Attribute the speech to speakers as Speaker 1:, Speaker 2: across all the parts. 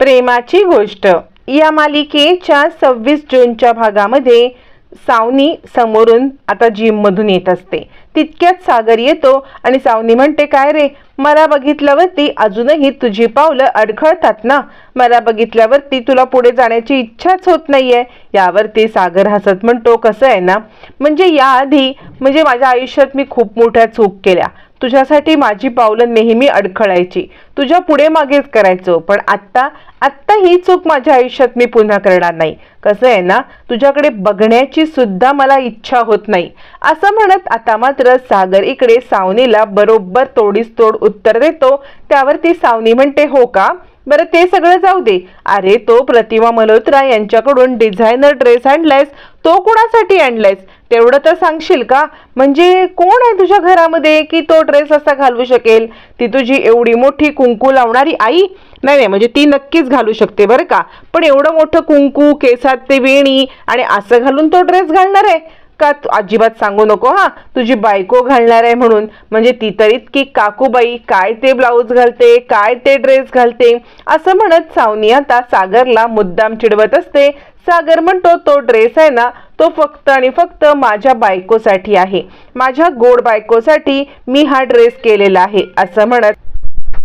Speaker 1: प्रेमाची गोष्ट. या मालिकेच्या सव्वीस जूनच्या भागामध्ये सावनी समोरून आता जिममधून येत असते. तितक्यात सागर येतो आणि सावनी म्हणते काय रे मला बघितल्यावरती अजूनही तुझी पावलं अडखळतात ना? मला बघितल्यावरती तुला पुढे जाण्याची इच्छाच होत नाहीये. यावरती सागर हसत म्हणतो कसं आहे ना? म्हणजे याआधी म्हणजे माझ्या आयुष्यात मी खूप मोठ्या चूक केल्या. तुझ्यासाठी माझी पावलं नेहमी अडखळायची. तुझ्या पुढे मागेच करायचो पण आत्ता आत्ता ही चूक माझ्या आयुष्यात मी पुन्हा करणार नाही. कसं आहे ना तुझ्याकडे बघण्याची सुद्धा मला इच्छा होत नाही. असं म्हणत आता मात्र सागर इकडे सावनीला बरोबर तोडीस तोड उत्तर देतो. त्यावरती सावनी म्हणते हो का? बरं ते सगळं जाऊ दे. अरे तो प्रतिमा मल्होत्रा यांच्याकडून डिझायनर ड्रेस आणलायस. तो कुणासाठी आणलायस? तेवढं तर सांगशील का? म्हणजे कोण आहे तुझ्या घरामध्ये की तो ड्रेस असा घालू शकेल? ती तुझी एवढी मोठी कुंकू लावणारी आई? नाही नाही म्हणजे ती नक्कीच घालू शकते बरं का? पण एवढं मोठं कुंकू केसात ते वेणी आणि असं घालून तो ड्रेस घालणार आहे? का तू अजिबात सांगू नको हा. तुझी बायको घालणार आहे म्हणून. म्हणजे ती तर इतकी काकूबाई काय ते ब्लाऊज घालते काय ते ड्रेस घालते. असं म्हणत सावनी आता सागरला मुद्दाम चिडवत असते. सागर म्हणतो तो ड्रेस आहे ना तो फक्त आणि फक्त माझ्या बायकोसाठी आहे. माझ्या गोड बायकोसाठी मी हा ड्रेस केलेला आहे असं म्हणत.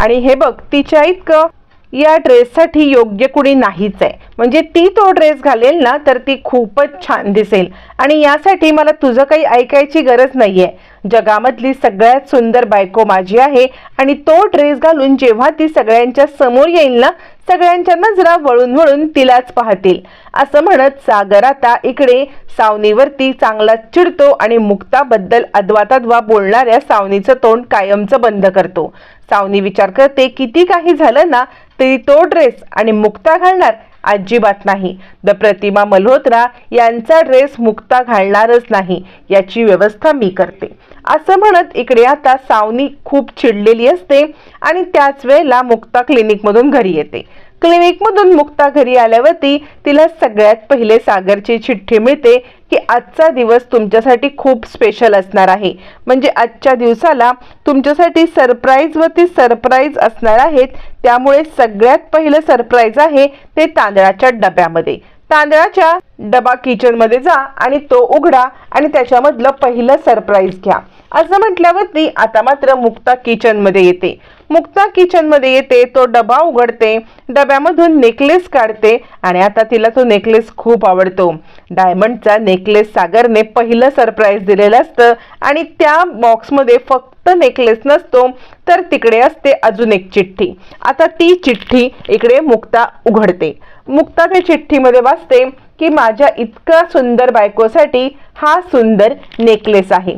Speaker 1: आणि हे बघ तिच्या इतकं या ड्रेससाठी योग्य कुणी नाहीच आहे. म्हणजे ती तो ड्रेस घालेल ना तर ती खूपच छान दिसेल. आणि यासाठी मला तुझं काही ऐकायची गरज नाही आहे जगामधली सगळ्यात सुंदर बायको माझी आहे आणि तो ड्रेस घालून जेव्हा ती सगळ्यांच्या समोर येईल ना सगळ्यांच्या नजरा वळून वळून तिलाच पाहतील. असं म्हणत सागर आता इकडे सावनीवरती चांगला चिडतो आणि मुक्ताबद्दल अद्वाताद्वा बोलणाऱ्या सावनीचं तोंड कायमचं बंद करतो. सावनी विचार करते किती काही झालं ना तरी तो ड्रेस आणि मुक्ता घालणार अजिबात नाही. द प्रतिमा मल्होत्रा यांचा ड्रेस मुक्ता घालणारच नाही याची व्यवस्था मी करते. असं म्हणत इकडे आता सावनी खूप चिडलेली असते आणि त्याच वेळेला मुक्ता क्लिनिकमधून घरी येते. क्लिनिकमधून मुक्ता घरी आल्यावरती तिला सगळ्यात पहिले सागरची चिठ्ठी मिळते की आजचा दिवस तुमच्यासाठी खूप स्पेशल असणार आहे. म्हणजे आजच्या दिवसाला तुमच्यासाठी सरप्राईजवरती सरप्राईज असणार आहेत. त्यामुळे सगळ्यात पहिलं सरप्राईज आहे ते तांदळाच्या डब्यामध्ये. तांदळाच्या डबा किचनमध्ये जा आणि तो उघडा आणि त्याच्यामधलं पहिलं सरप्राईज घ्या. असं म्हटल्यावरती आता मात्र मुक्ता किचनमध्ये येते. मुक्ता किचनमध्ये येते तो डबा उघडते डब्यामधून नेकलेस काढते आणि आता तिला तो नेकलेस खूप आवडतो. डायमंडचा नेकलेस सागरने पहिलं सरप्राईज दिलेलं असतं आणि त्या बॉक्समध्ये फक्त नेकलेस नसतो तर तिकडे असते अजून एक चिठ्ठी. आता ती चिठ्ठी इकडे मुक्ता उघडते. मुक्ता त्या चिठ्ठीमध्ये वाचते की माझ्या इतका सुंदर बायकोसाठी हा सुंदर नेकलेस आहे.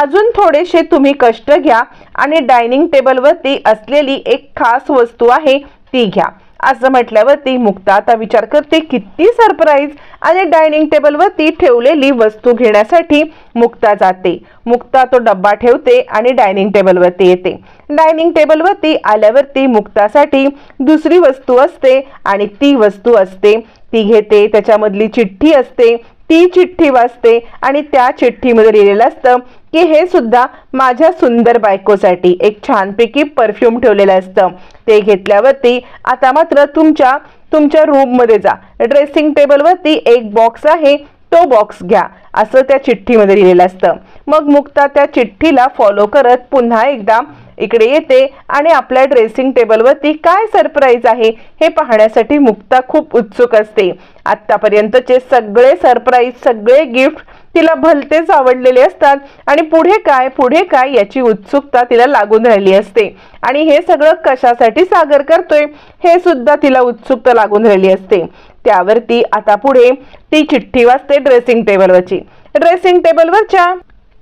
Speaker 1: अजून थोडेसे तुम्ही कष्ट घ्या आणि डायनिंग टेबलवरती असलेली एक खास वस्तू आहे ती घ्या. असं म्हटल्यावरती मुक्ता आता विचार करते किती सरप्राईज आणि डायनिंग टेबलवरती ठेवलेली वस्तू घेण्यासाठी मुक्ता जाते. मुक्ता तो डब्बा ठेवते आणि डायनिंग टेबलवरती येते. डायनिंग टेबलवरती आल्यावरती मुक्तासाठी दुसरी वस्तू असते आणि ती वस्तू असते. ती घेते त्याच्यामधली चिठ्ठी असते ती चिठ्ठी वाचते आणि त्या चिठ्ठीमध्ये लिहिलेलं असतं की हे सुद्धा माझ्या सुंदर बायकोसाठी एक छानपैकी परफ्यूम ठेवलेलं असतं. ते घेतल्यावरती आता मात्र तुमच्या तुमच्या रूममध्ये जा. ड्रेसिंग टेबलवरती एक बॉक्स आहे तो बॉक्स घ्या असं त्या चिठ्ठीमध्ये लिहिलेलं असतं. मग मुक्ता त्या चिठ्ठीला फॉलो करत पुन्हा एकदा इकडे येते आणि आपल्या ड्रेसिंग टेबलवरती काय सरप्राईज आहे हे पाहण्यासाठी मुक्ता खूप उत्सुक असते. आतापर्यंतचे सगळे सरप्राईज सगळे गिफ्ट तिला भलतेच आवडलेले असतात आणि पुढे काय पुढे काय याची उत्सुकता तिला लागून राहिली असते. आणि हे सगळं कशासाठी सागर करतोय हे सुद्धा तिला उत्सुकता लागून राहिली असते. त्यावरती आता पुढे ती चिठ्ठी वाचते ड्रेसिंग टेबलवरची ड्रेसिंग टेबलवरच्या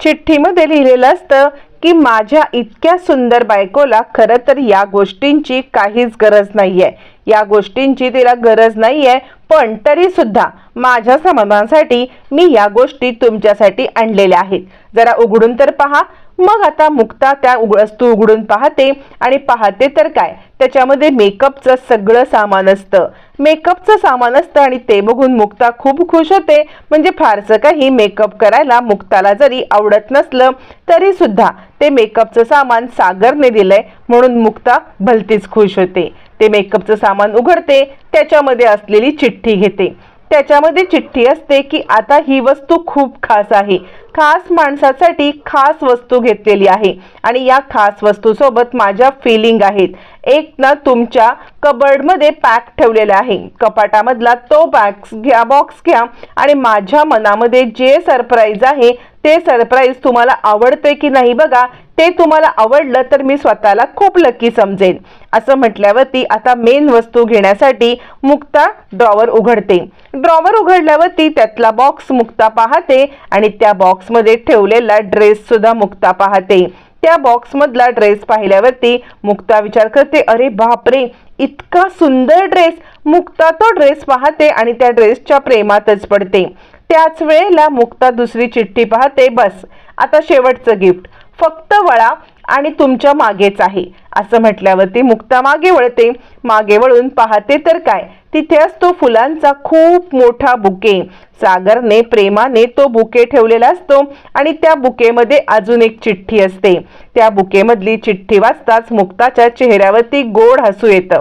Speaker 1: चिठ्ठीमध्ये लिहिलेलं असतं की माझ्या इतक्या सुंदर बायकोला खरं तर या गोष्टींची काहीच गरज नाहीये. या गोष्टींची तिला गरज नाहीये पण तरी सुद्धा माझ्या समाधानासाठी मी या गोष्टी तुमच्यासाठी आणलेल्या आहेत. जरा उघडून तर पहा मग आता मुक्ता त्या वस्तू उघडून पाहते आणि पाहते तर काय? त्याच्यामध्ये मेकअपचं सगळं सामान असतं. मेकअपचं सामान असतं आणि ते बघून मुक्ता खूप खुश होते. म्हणजे फारसं काही मेकअप करायला मुक्ताला जरी आवडत नसलं तरी सुद्धा ते मेकअपचं सामान सागरने दिलंय म्हणून मुक्ता भलतीच खुश होते. ते मेकअपचं सामान उघडते त्याच्यामध्ये असलेली चिठ्ठी घेते. त्याच्यामध्ये चिठ्ठी असते की आता ही वस्तू खूप खास आहे. खास माणसासाठी खास वस्तू घेतलेली आहे. आणि या खास वस्तूसोबत माझ्या फिलिंग आहेत. एक ना तुमच्या कबर्डमध्ये पॅक ठेवलेला आहे. कपाटामधला तो बॅग्स घ्या बॉक्स घ्या. आणि माझ्या मनामध्ये जे सरप्राईज आहे ते सरप्राईज तुम्हाला आवडते की नाही बघा ते तुम्हाला आवडलं तर मी स्वतःला खूप लकी समजेन. असं म्हटल्यावरती आता मेन वस्तू घेण्यासाठी मुक्ता ड्रॉवर उघडते. ड्रॉवर उघडल्यावरती त्यातला बॉक्स मुक्ता पाहते आणि त्या बॉक्समध्ये ठेवलेला ड्रेस सुद्धा मुक्ता पाहते. त्या बॉक्समधला ड्रेस पाहिल्यावरती मुक्ता विचार करते अरे बापरे इतका सुंदर ड्रेस मुक्ता तो ड्रेस पाहते आणि त्या ड्रेसच्या प्रेमातच पडते. त्याच वेळेला मुक्ता दुसरी चिठ्ठी पाहते बस आता शेवटचं गिफ्ट. फक्त वळा आणि तुमच्या मागेच आहे. असं म्हटल्यावरती मुक्ता मागे वळते. मागे वळून पाहते तर काय? तिथे असतो फुलांचा खूप मोठा बुके. सागरने प्रेमाने तो बुके ठेवलेला असतो आणि त्या बुकेमध्ये अजून एक चिठ्ठी असते. त्या बुकेमधली चिठ्ठी वाचताच मुक्ताच्या चेहऱ्यावरती गोड हसू येतं.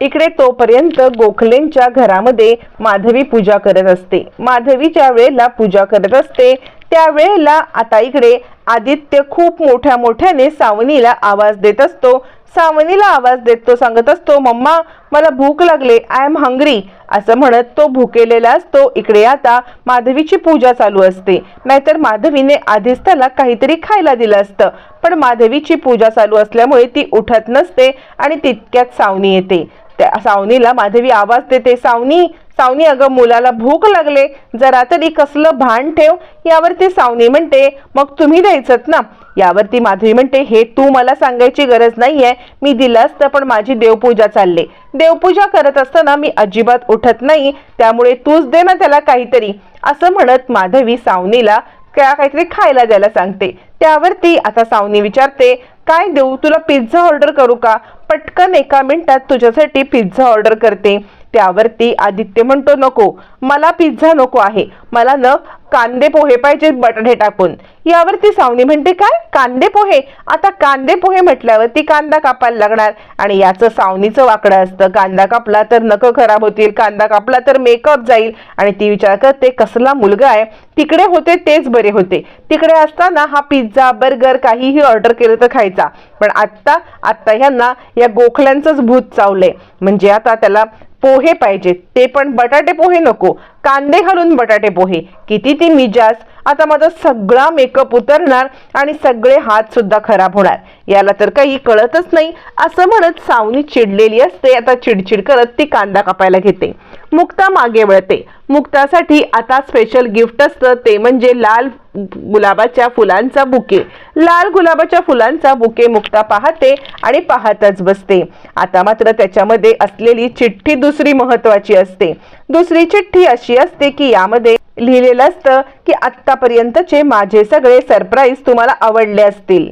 Speaker 1: इकडे तोपर्यंत गोखलेंच्या घरामध्ये माधवी पूजा करत असते. माधवी ज्या वेळेला पूजा करत असते त्यावेळेला आता इकडे आदित्य खूप मोठ्या मोठ्याने सावनीला आवाज देत असतो. सावनीला आवाज देत तो सांगत असतो मम्मा मला भूक लागले आय एम हंग्री असं म्हणत तो भुकेलेला असतो. इकडे आता माधवीची पूजा चालू असते. नाहीतर माधवीने आधीच त्याला काहीतरी खायला दिलं असतं. पण माधवीची पूजा चालू असल्यामुळे ती उठत नसते आणि तितक्यात सावनी येते. त्या सावनीला माधवी आवाज देते सावनी सावनी अगं मुलाला भूक लागले जरा तरी कसलं भान ठेव. यावरती सावनी म्हणते मग तुम्ही द्यायचं ना. यावरती माधवी म्हणते हे तू मला सांगायची गरज नाहीये मी दिलं तर पण माझी देवपूजा चालले. देवपूजा करत असताना मी अजिबात उठत नाही त्यामुळे तूच दे ना त्याला काहीतरी. असं म्हणत माधवी सावनीला काहीतरी खायला द्यायला सांगते. त्यावरती आता सावनी विचारते काय देऊ? तुला पिझ्झा ऑर्डर करू का? पटकन एका मिनिटात तुझ्यासाठी पिझ्झा ऑर्डर करते. त्यावरती आदित्य म्हणतो नको मला पिझ्झा नको आहे. मला न कांदे पोहे पाहिजेत बटाटे टाकून. यावरती सावनी म्हणते काय? कांदे पोहे? आता कांदे पोहे म्हटल्यावरती कांदा कापायला लागणार. आणि याचं सावनीचं वाकडं असतं. कांदा कापला तर नख खराब होतील कांदा कापला तर मेकअप जाईल. आणि ती विचार करते कसला मुलगा आहे? तिकडे होते तेच बरे होते. तिकडे असताना हा पिझ्झा बर्गर काहीही ऑर्डर केलं तर खायचा. पण आत्ता आत्ता ह्यांना या गोखल्यांचंच भूत चावलंय. म्हणजे आता त्याला पोहे पाहिजेत ते पण बटाटे पोहे नको. कांदे घालून बटाटे पोहे. किती ती मिजाज आता माझा सगळा मेकअप उतरणार आणि सगळे हात सुद्धा खराब होणार. याला तर काही कळतच नाही. असं म्हणत सावनी चिडलेली असते. आता चिडचिड करत ती कांदा कापायला घेते. मुक्ता मागे वळते. मुक्तासाठी आता स्पेशल गिफ्ट असतं. ते म्हणजे लाल गुलाबाच्या फुलांचा बुके. लाल गुलाबाच्या फुलांचा बुके मुक्ता पाहते आणि पाहतच बसते. आता मात्र त्याच्यामध्ये असलेली चिठ्ठी दुसरी महत्वाची असते. दुसरी चिठ्ठी अशी असते की यामध्ये लिहिलेलं असतं की आत्तापर्यंतचे माझे सगळे सरप्राईज तुम्हाला आवडले असतील.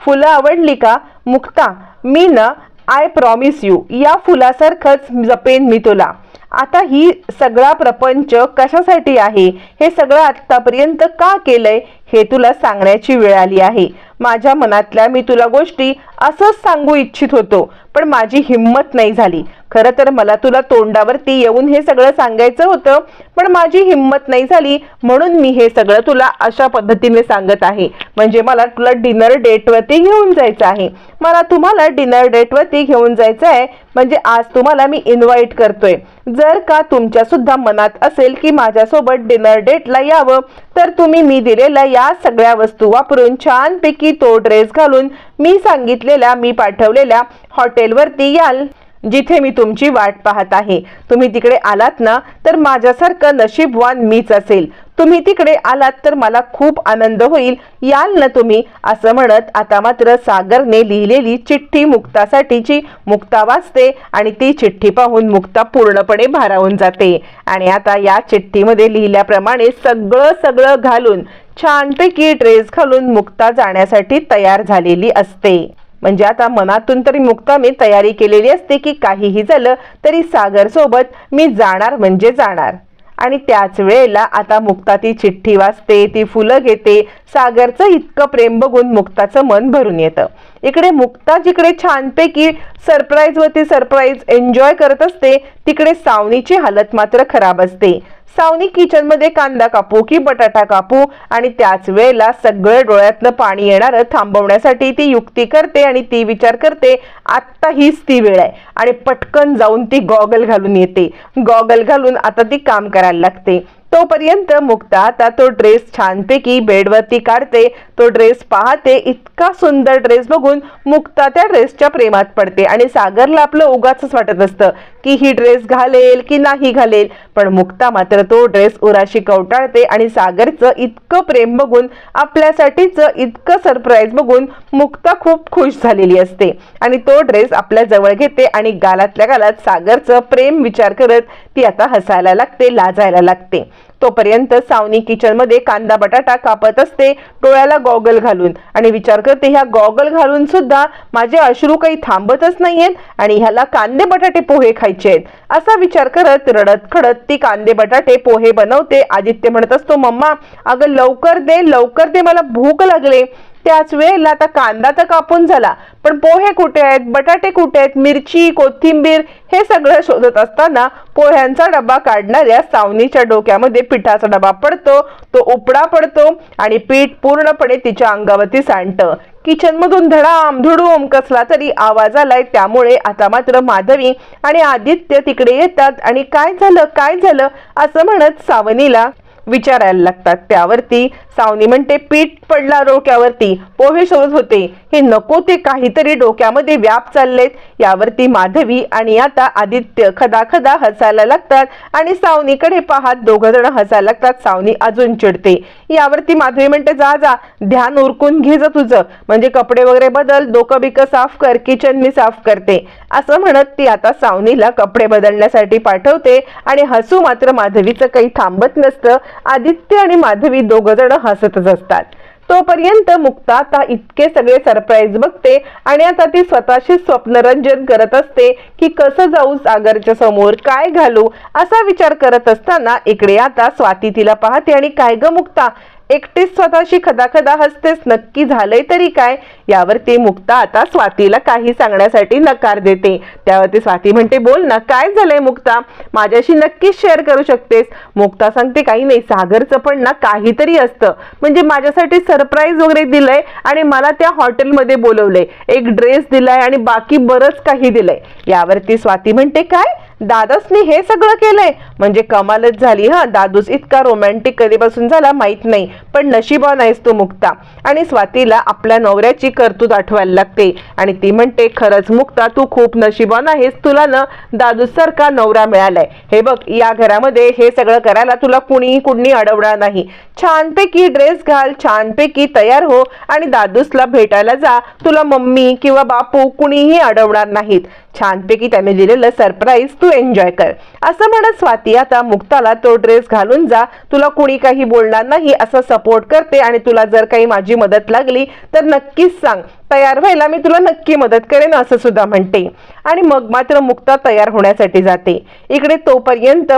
Speaker 1: फुलं आवडली का? मुक्ता मी ना आय प्रॉमिस यू या फुलासारखंच जपेन मी तुला. आता ही सगळा प्रपंच कशासाठी आहे? हे सगळं आत्तापर्यंत का केलंय? हे तुला सांगण्याची वेळ आली आहे. माझ्या मनातल्या मी तुला गोष्टी असंच सांगू इच्छित होतो पण माझी हिंमत नाही झाली. खरं तर मला तुला तोंडावरती येऊन हे सगळं सांगायचं होतं पण माझी हिंमत नाही झाली म्हणून मी हे सगळं तुला अशा पद्धतीने सांगत आहे. म्हणजे मला तुला डिनर डेटवरती घेऊन जायचं आहे. मला तुम्हाला डिनर डेटवरती घेऊन जायचं आहे. म्हणजे आज तुम्हाला मी इन्व्हाइट करतोय. जर का तुमच्या सुद्धा मनात असेल की माझ्यासोबत डिनर डेटला यावं तर तुम्ही मी दिलेल्या या सगळ्या वस्तू वापरून छानपैकी तो ड्रेस घालून मी सांगितलेल्या मी पाठवलेल्या हॉटेलवरती याल जिथे मी तुमची वाट पाहत आहे. तुम्ही तिकडे आलात ना तर माझ्यासारखं नशीबवान मीच असेल. तुम्ही तिकडे आलात तर मला खूप आनंद होईल. याल ना तुम्ही असं म्हणत आता मात्र सागरने लिहिलेली चिठ्ठी मुक्तासाठीची मुक्ता वाचते आणि ती चिठ्ठी पाहून मुक्ता पूर्णपणे भारावून जाते. आणि आता या चिठ्ठीमध्ये लिहिल्याप्रमाणे सगळं सगळं घालून छानपैकी ड्रेस घालून मुक्ता जाण्यासाठी तयार झालेली असते. म्हणजे आता मनातून तरी मुक्ता मी तयारी केलेली असते की काहीही झालं तरी सागर सोबत मी जाणार म्हणजे जाणार. आणि त्याच वेळेला आता मुक्ता ती चिठ्ठी वाचते ती फुलं घेते. सागरचं इतकं प्रेम बघून मुक्ताचं मन भरून येतं. इकडे मुक्ता जिकडे छानपैकी सरप्राईज वरती सरप्राईज एन्जॉय करत असते तिकडे सावनीची हालत मात्र खराब असते. सावनी किचनमध्ये कांदा कापू की बटाटा कापू? आणि त्याच वेळेला सगळं डोळ्यातलं पाणी येणारं थांबवण्यासाठी ती युक्ती करते आणि ती विचार करते आत्ता हीच ती वेळ आहे. आणि पटकन जाऊन ती गॉगल घालून येते. गॉगल घालून आता ती काम करायला लागते. तोपर्यंत मुक्ता आता तो ड्रेस छानपैकी बेडवरती काढते. तो ड्रेस पाहते इतका सुंदर ड्रेस बघून मुक्ता त्या ड्रेसच्या प्रेमात पडते. आणि सागरला आपलं उगाच वाटत असतं की ही ड्रेस घालेल की नाही घालेल. पण मुक्ता मात्र तो ड्रेस उराशी कवटाळते आणि सागरचं इतकं प्रेम बघून आपल्यासाठीच इतकं सरप्राईज बघून मुक्ता खूप खुश झालेली असते. आणि तो ड्रेस आपल्या जवळ घेते आणि गालातल्या गालात सागरचं प्रेम विचार करत ती आता हसायला लागते लाजायला लागते. तोपर्यंत सावनी किचनमध्ये कांदा बटाटा कापत असते डोळ्याला गॉगल घालून. आणि विचार करते ह्या गॉगल घालून सुद्धा माझे अश्रू काही थांबतच नाहीयेत आणि ह्याला कांदे बटाटे पोहे खायचे आहेत. असा विचार करत रडत खडत ती कांदे बटाटे पोहे बनवते. आदित्य म्हणत असतो मम्मा अगं लवकर दे लवकर दे मला भूक लागले. त्याच वेळेला आता कांदा तर कापून झाला. पण पोहे कुठे आहेत? बटाटे कुठे आहेत? मिरची कोथिंबीर हे सगळं शोधत असताना पोह्यांचा डबा काढणाऱ्या सावनीच्या डोक्यामध्ये पिठाचा डबा पडतो. तो उपडा पडतो आणि पीठ पूर्णपणे तिच्या अंगावरती सांडतं. किचन मधून धडाम धुडूम कसला तरी आवाज आलाय. त्यामुळे आता मात्र माधवी आणि आदित्य तिकडे येतात आणि काय झालं? काय झालं? असं म्हणत सावनीला विचारायला लागतात त्यावरती. सावनी म्हणते पीठ पडला डोक्यावरती पोहे शोधत होते. हे नको ते काहीतरी डोक्यामध्ये व्याप चाललेत. यावरती माधवी आणि आता आदित्य खदा खदा हसायला लागतात आणि सावनीकडे पाहत दोघ जण हसायला लागतात. सावनी अजून चिडते. यावरती माधवी म्हणते जा जा ध्यान उरकून घे जा तुझं. म्हणजे कपडे वगैरे बदल डोकं बिकं साफ कर किचन मी साफ करते. असं म्हणत ती आता सावनीला कपडे बदलण्यासाठी पाठवते आणि हसू मात्र माधवीचं काही थांबत नसतं. आदित्य आणि माधवी दोघ जण हसतच असतात तोपर्यंत मुक्ता आता इतके सगळे सरप्राईज बघते आणि आता ती स्वतःशी स्वप्नरंजन करत असते की कसं जाऊ सागरच्या समोर काय घालू असा विचार करत असताना इकडे आता स्वाती तिला पाहते आणि काय ग मुक्ता एकटीच स्वतःशी खदाखदा हसतेस नक्की झालंय तरी काय? यावरती मुक्ता आता स्वातीला काही सांगण्यासाठी नकार देते. त्यावरती स्वाती म्हणते बोल ना काय झालंय मुक्ता? माझ्याशी नक्कीच शेअर करू शकतेस. मुक्ता सांगते काही नाही सागरचं पण ना काहीतरी असतं. म्हणजे माझ्यासाठी सरप्राईज वगैरे दिलंय आणि मला त्या हॉटेलमध्ये बोलवलंय. एक ड्रेस दिलाय आणि बाकी बरंच काही दिलंय. यावरती स्वाती म्हणते काय? दादासनी हे सगळं केलंय. म्हणजे कमालच झाली हा. दादूस इतका रोमॅन्टिक कधीपासून झाला माहीत नाही पण नशिबा नाहीस तू मुक्ता. आणि स्वातीला आपल्या नवऱ्याची कर्तूत आठवायला लागते. आणि ती म्हणते खरंच मुक्ता तू खूप नशिबान आहेस तुला ना दादूस सारखा नवरा मिळालाय. हे बघ या घरामध्ये हे सगळं करायला तुला कुणीही कुणी अडवणार नाही. छानपैकी ड्रेस घाल छानपैकी तयार हो. आणि दादूसला भेटायला जा. तुला मम्मी किंवा बापू कुणीही अडवणार नाहीत. छानपैकी त्याने दिलेलं सरप्राईज तू एन्जॉय कर. असं म्हणत स्वाती आता मुक्ताला तो ड्रेस घालून जा. तुला कुणी काही बोलणार नाही असं सपोर्ट करते आणि तुला जर काही माझी मदत लागली तर नक्कीच सांग. तयार व्हायला मी तुला नक्की मदत करेन असं सुद्धा म्हणते. आणि मग मात्र मुक्ता तयार होण्यासाठी जाते. इकडे तोपर्यंत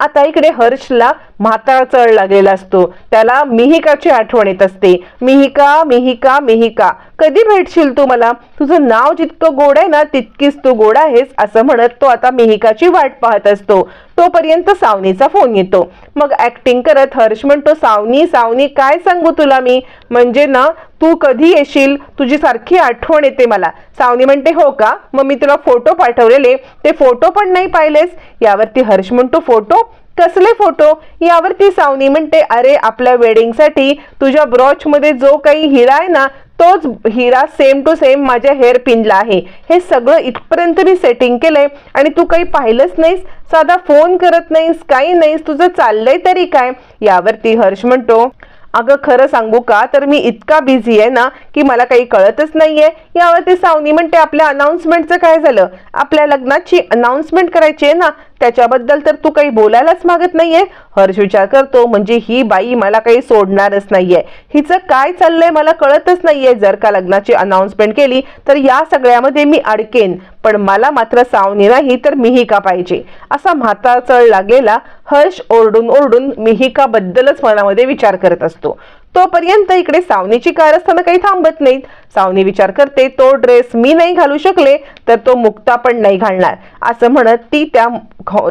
Speaker 1: आता इकडे हर्षला म्हाताळ चळ लागलेला असतो. त्याला मिहिकाची आठवण येत असते. मिहिका मिहिका मिहिका कधी भेटशील तू मला? तुझं नाव जितकं गोड आहे ना तितकीच तू गोड आहेस असं म्हणत तो आता मिहिकाची वाट पाहत असतो. तोपर्यंत सावनीचा फोन येतो. मग ऍक्टिंग करत हर्ष म्हणतो सावनी सावनी काय सांगू तुला मी? म्हणजे ना तू कधी येशील? तुझी सारखी आठवण येते मला. सावनी म्हणते हो का? मग मी तुला फोटो पाठवलेले. ते फोटो पण नाही पाहिलेस? यावरती हर्ष म्हणतो फोटो? कसले फोटो यावरती सावनी म्हणते अरे आपल्या वेडिंगसाठी तुझ्या ब्रॉचमध्ये जो काही हिरा आहे ना तोच हिरा सेम टू सेम माझ्या हेअर पिनला आहे. हे सगळं इथपर्यंत मी सेटिंग केलंय आणि तू काही पाहिलंच नाहीस. साधा फोन करत नाहीस काही नाहीस तुझं चाललंय तरी काय? यावरती हर्ष म्हणतो अगं खरं सांगू का? तर मी इतका बिझी आहे ना की मला काही कळतच नाहीये. यावर ते सावनी म्हणते आपल्या अनाउन्समेंटचं काय झालं? आपल्या लग्नाची अनाउन्समेंट करायची आहे ना त्याच्याबद्दल तर तू काही बोलायलाच मागत नाहीये. हर्ष विचार करतो म्हणजे ही बाई मला काही सोडणारच नाहीये. हिचं काय चाललंय मला कळतच नाहीये. जर का लग्नाची अनाउन्समेंट केली तर या सगळ्यामध्ये मी अडकेन. पण मला मात्र सावनी नाही तर मिहिका पाहिजे. असा म्हाता चढला हर्ष ओरडून ओरडून मिहिकाबद्दलच मनामध्ये विचार करत असतो. तोपर्यंत इकडे सावनीची कार असताना काही थांबत नाहीत. सावनी विचार करते तो ड्रेस मी नाही घालू शकले तर तो मुक्ता पण नाही घालणार. असं म्हणत ती त्या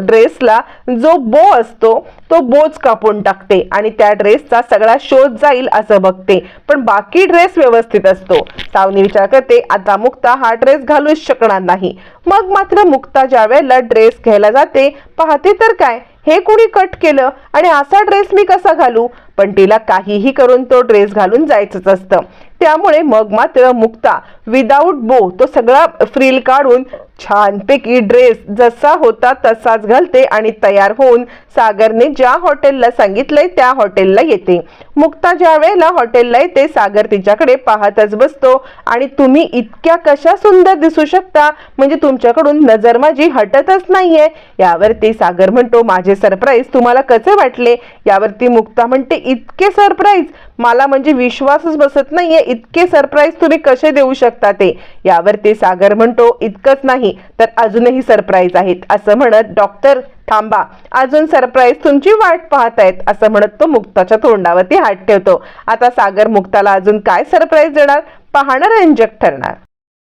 Speaker 1: ड्रेसला जो बो असतो तो बोच कापून टाकते आणि त्या ड्रेसचा सगळा शोध जाईल असं बघते. पण बाकी ड्रेस व्यवस्थित असतो. सावनी विचार करते आता मुक्ता हा ड्रेस घालूच शकणार नाही. मग मात्र मुक्ता ज्या वेळेला ड्रेस घ्यायला जाते पाहते तर काय? हे कुणी कट केलं? आणि असा ड्रेस मी कसा घालू? पण तिला काहीही करून तो ड्रेस घालून जायचंच असतं. त्यामुळे मग मात्र मुक्ता विदाऊट बो तो सगळा फ्रील काढून छानपैकी ड्रेस जसा होता तसाच घालते आणि तयार होऊन सागरने ज्या हॉटेलला सांगितलंय त्या हॉटेलला येते. मुक्ता ज्या वेळेला हॉटेलला येते सागर तिच्याकडे पाहतच बसतो. आणि तुम्ही इतक्या कशा सुंदर दिसू शकता? म्हणजे तुमच्याकडून नजर माझी हटतच नाहीये. यावरती सागर म्हणतो माझे सरप्राईज तुम्हाला कसे वाटले? यावरती मुक्ता म्हणते इतके सरप्राईज मला म्हणजे विश्वासच बसत नाहीये. इतके सरप्राईज तुम्ही कसे देऊ शकता ते? यावरती सागर म्हणतो इतकंच नाही तर अजूनही सरप्राईज आहेत. असं म्हणत डॉक्टर थांबा अजून सरप्राईज तुमची वाट पाहतायत असं म्हणत तो मुक्ताच्या तोंडावरती हात ठेवतो. आता सागर मुक्ताला अजून काय सरप्राईज देणार? पाहणार रंजक ठरणार.